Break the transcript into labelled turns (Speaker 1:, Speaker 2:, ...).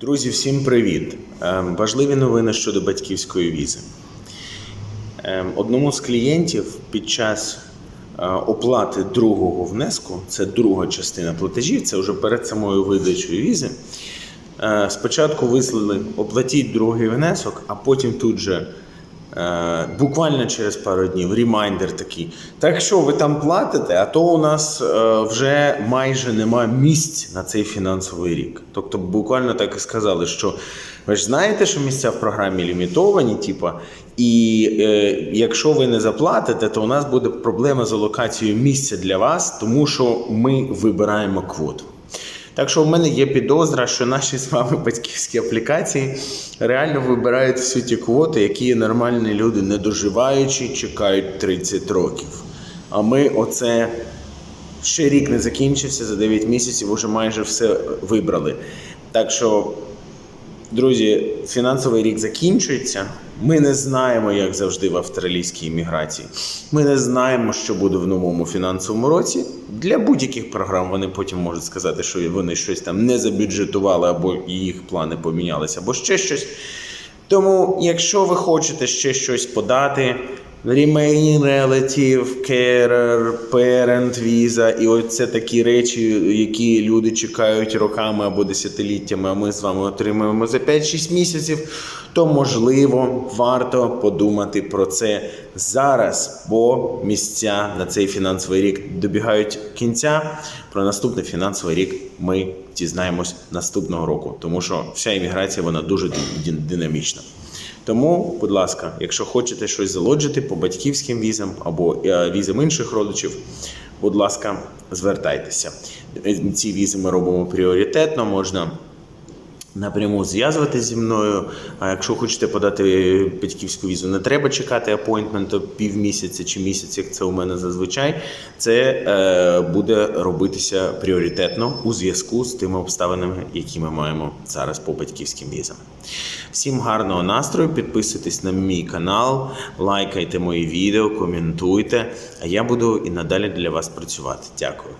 Speaker 1: Друзі, всім привіт! Ем, Важливі новини щодо батьківської візи. Ем, Одному з клієнтів під час е, оплати другого внеску, це друга частина платежів, це вже перед самою видачею візи. е, Спочатку вислали оплатіть другий внесок, а потім тут же. Е, Буквально через пару днів ремайдер такий. Так що ви там платите, а то у нас е, вже майже нема місць на цей фінансовий рік. Тобто, буквально так і сказали, що ви ж знаєте, що місця в програмі лімітовані, типа, і е, якщо ви не заплатите, то у нас буде проблема з алокацією місця для вас, тому що ми вибираємо квоту. Так що в мене є підозра, що наші з вами батьківські аплікації реально вибирають всі ті квоти, які нормальні люди, не доживаючи, чекають 30 років. А ми оце ще рік не закінчився, за 9 місяців уже майже все вибрали. Так що Друзі, фінансовий рік закінчується. Ми не знаємо, як завжди в австралійській імміграції. Ми не знаємо, що буде в новому фінансовому році. Для будь-яких програм вони потім можуть сказати, що вони щось там не забюджетували, або їх плани помінялися, або ще щось. Тому, якщо ви хочете ще щось подати, Remaining Relative, Carer, Parent Visa, і оце такі речі, які люди чекають роками або десятиліттями, а ми з вами отримуємо за 5-6 місяців, то можливо варто подумати про це зараз, бо місця на цей фінансовий рік добігають кінця. Про наступний фінансовий рік ми дізнаємось наступного року, тому що вся імміграція вона дуже динамічна. Тому, будь ласка, якщо хочете щось залоджити по батьківським візам або е, візам інших родичів, будь ласка, звертайтеся. Е, Ці візи ми робимо пріоритетно, можна напряму зв'язуватися зі мною. А якщо хочете подати батьківську візу, не треба чекати апойнтменту півмісяця чи місяць, як це у мене зазвичай. Це е, буде робитися пріоритетно у зв'язку з тими обставинами, які ми маємо зараз по батьківським візам. Всім гарного настрою, підписуйтесь на мій канал, лайкайте мої відео, коментуйте. А я буду і надалі для вас працювати. Дякую.